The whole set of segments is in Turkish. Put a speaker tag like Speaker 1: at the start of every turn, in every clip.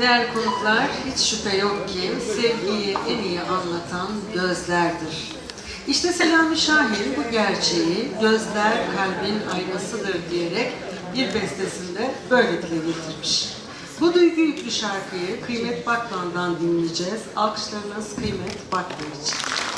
Speaker 1: Değerli konuklar, hiç şüphe yok ki sevgiyi en iyi anlatan gözlerdir. İşte Selami Şahin bu gerçeği gözler kalbin aynasıdır diyerek bir bestesinde böyle dile getirmiş. Bu duygu yüklü şarkıyı Kıymet Bakman'dan dinleyeceğiz. Alkışlarınız Kıymet Bakman için.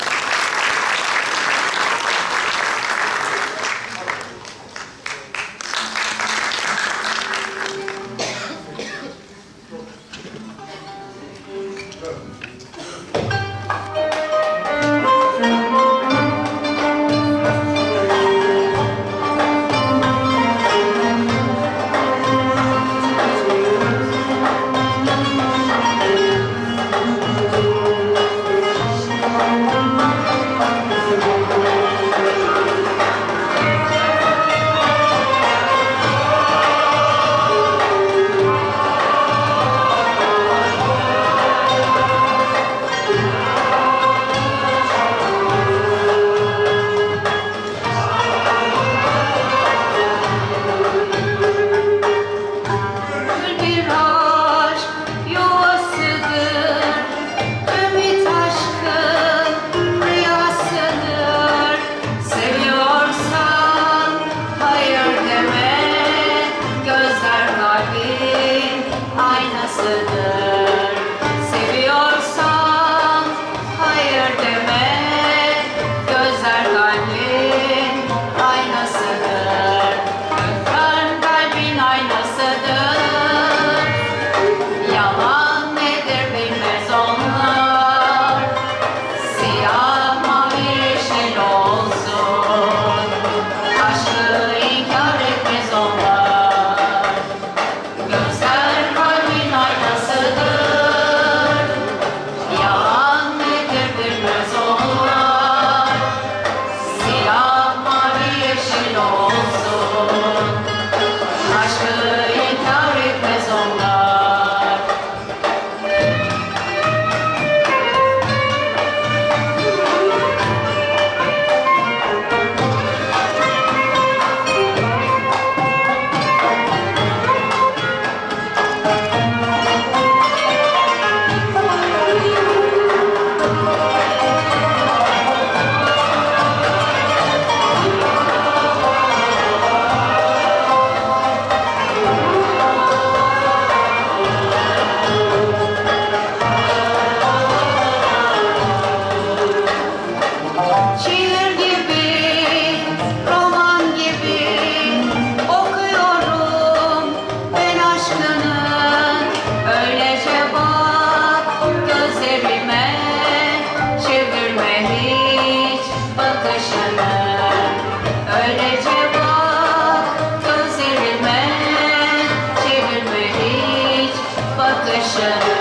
Speaker 2: Aynasıdır. Bakışını. Öylece bak çevirme hiç bakışını.